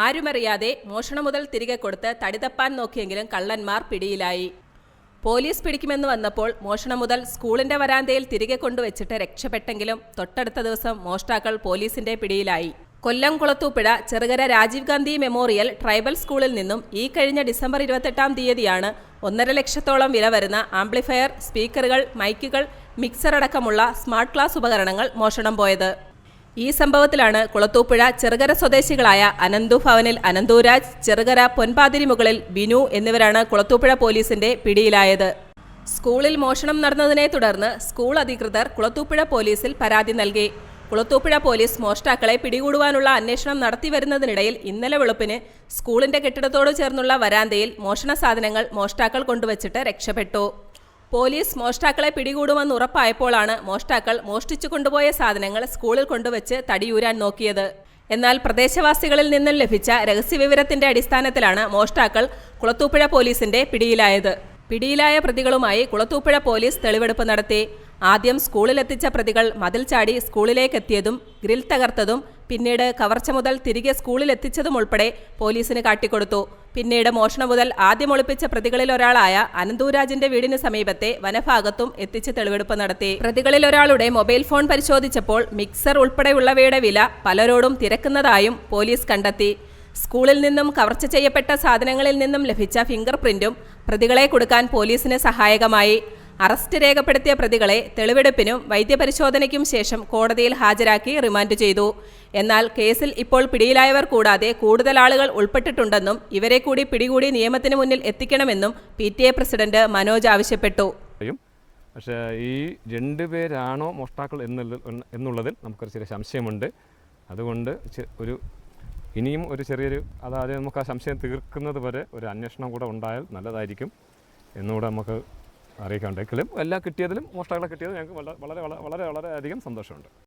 ആരുമറിയാതെ മോഷണം മുതൽ തിരികെ കൊടുത്ത് തടിതപ്പാൻ നോക്കിയെങ്കിലും കള്ളന്മാർ പിടിയിലായി. പോലീസ് പിടിക്കുമെന്ന് വന്നപ്പോൾ മോഷണം മുതൽ സ്കൂളിന്റെ വരാന്തയിൽ തിരികെ കൊണ്ടുവച്ചിട്ട് രക്ഷപ്പെട്ടെങ്കിലും തൊട്ടടുത്ത ദിവസം മോഷ്ടാക്കൾ പോലീസിന്റെ പിടിയിലായി. കൊല്ലം കുളത്തൂപ്പിഴ ചെറുകര രാജീവ് ഗാന്ധി മെമ്മോറിയൽ ട്രൈബൽ സ്കൂളിൽ നിന്നും ഈ കഴിഞ്ഞ ഡിസംബർ ഇരുപത്തെട്ടാം തീയതിയാണ് ഒന്നര ലക്ഷത്തോളം വില വരുന്ന ആംപ്ലിഫയർ സ്പീക്കറുകൾ മൈക്കുകൾ മിക്സർ അടക്കമുള്ള സ്മാർട്ട് ക്ലാസ് ഉപകരണങ്ങൾ മോഷണം പോയത്. ഈ സംഭവത്തിലാണ് കുളത്തൂപ്പുഴ ചെറുകര സ്വദേശികളായ അനന്തു ഭവനിൽ അനന്തുരാജ് ചെറുകര പൊൻപാതിരി മുകളിൽ ബിനു എന്നിവരാണ് കുളത്തൂപ്പുഴ പോലീസിന്റെ പിടിയിലായത്. സ്കൂളിൽ മോഷണം നടന്നതിനെ തുടർന്ന് സ്കൂൾ അധികൃതർ കുളത്തൂപ്പുഴ പോലീസിൽ പരാതി നൽകി. കുളത്തൂപ്പുഴ പോലീസ് മോഷ്ടാക്കളെ പിടികൂടുവാനുള്ള അന്വേഷണം നടത്തിവരുന്നതിനിടയിൽ ഇന്നലെ വെളുപ്പിന് സ്കൂളിന്റെ കെട്ടിടത്തോട് ചേർന്നുള്ള വരാന്തയിൽ മോഷണ സാധനങ്ങൾ മോഷ്ടാക്കൾ കൊണ്ടുവച്ചിട്ട് രക്ഷപ്പെട്ടു. പോലീസ് മോഷ്ടാക്കളെ പിടികൂടുമെന്ന് ഉറപ്പായപ്പോഴാണ് മോഷ്ടാക്കൾ മോഷ്ടിച്ചു കൊണ്ടുപോയ സാധനങ്ങൾ സ്കൂളിൽ കൊണ്ടുവച്ച് തടിയൂരാൻ നോക്കിയത്. എന്നാൽ പ്രദേശവാസികളിൽ നിന്നും ലഭിച്ച രഹസ്യവിവരത്തിന്റെ അടിസ്ഥാനത്തിലാണ് മോഷ്ടാക്കൾ കുളത്തൂപ്പുഴ പോലീസിന്റെ പിടിയിലായത്. പിടിയിലായ പ്രതികളുമായി കുളത്തൂപ്പുഴ പോലീസ് തെളിവെടുപ്പ് നടത്തി. ആദ്യം സ്കൂളിലെത്തിച്ച പ്രതികൾ മതിൽ ചാടി സ്കൂളിലേക്കെത്തിയതും ഗ്രിൽ തകർത്തതും പിന്നീട് കവർച്ച മുതൽ തിരികെ സ്കൂളിലെത്തിച്ചതും ഉൾപ്പെടെ പോലീസിന് കാട്ടിക്കൊടുത്തു. പിന്നീട് മോഷണം മുതൽ ആദ്യം ഒളിപ്പിച്ച പ്രതികളിൽ ഒരാളായ അനന്തൂരാജിന്റെ വീടിന് സമീപത്തെ വനഭാഗത്തും എത്തിച്ച് തെളിവെടുപ്പ് നടത്തി. പ്രതികളിൽ ഒരാളുടെ മൊബൈൽ ഫോൺ പരിശോധിച്ചപ്പോൾ മിക്സർ ഉൾപ്പെടെയുള്ളവയുടെ വില പലരോടും തിരക്കുന്നതായും പോലീസ് കണ്ടെത്തി. സ്കൂളിൽ നിന്നും കവർച്ച ചെയ്യപ്പെട്ട സാധനങ്ങളിൽ നിന്നും ലഭിച്ച ഫിംഗർ പ്രിന്റും പ്രതികളെ കൊടുക്കാൻ പോലീസിന് സഹായകമായി. അറസ്റ്റ് രേഖപ്പെടുത്തിയ പ്രതികളെ തെളിവെടുപ്പിനും വൈദ്യപരിശോധനയ്ക്കും ശേഷം കോടതിയിൽ ഹാജരാക്കി റിമാൻഡ് ചെയ്തു. എന്നാൽ കേസിൽ ഇപ്പോൾ പിടിയിലായവർ കൂടാതെ കൂടുതൽ ആളുകൾ ഉൾപ്പെട്ടിട്ടുണ്ടെന്നും ഇവരെ കൂടി പിടികൂടി നിയമത്തിന് മുന്നിൽ എത്തിക്കണമെന്നും P T A president Manoj ആവശ്യപ്പെട്ടു. പക്ഷേ ഈ രണ്ട് പേരാണോ മോഷ്ടാക്കൾ എന്നുള്ളതിൽ നമുക്കൊരു ചെറിയ സംശയമുണ്ട്. അതുകൊണ്ട് ഒരു ഇനിയും ഒരു ചെറിയൊരു അതായത് നമുക്ക് ആ സംശയം തീർക്കുന്നത് വരെ ഒരു അന്വേഷണം കൂടെ ഉണ്ടായാൽ നല്ലതായിരിക്കും. എന്നുകൂടെ നമുക്ക് അറിയിക്കാണ്ടെങ്കിലും എല്ലാം കിട്ടിയതിലും മോഷ്ടാക്കളെ കിട്ടിയതിലും ഞങ്ങൾക്ക് വളരെ വളരെ വളരെ വളരെ അധികം സന്തോഷമുണ്ട്.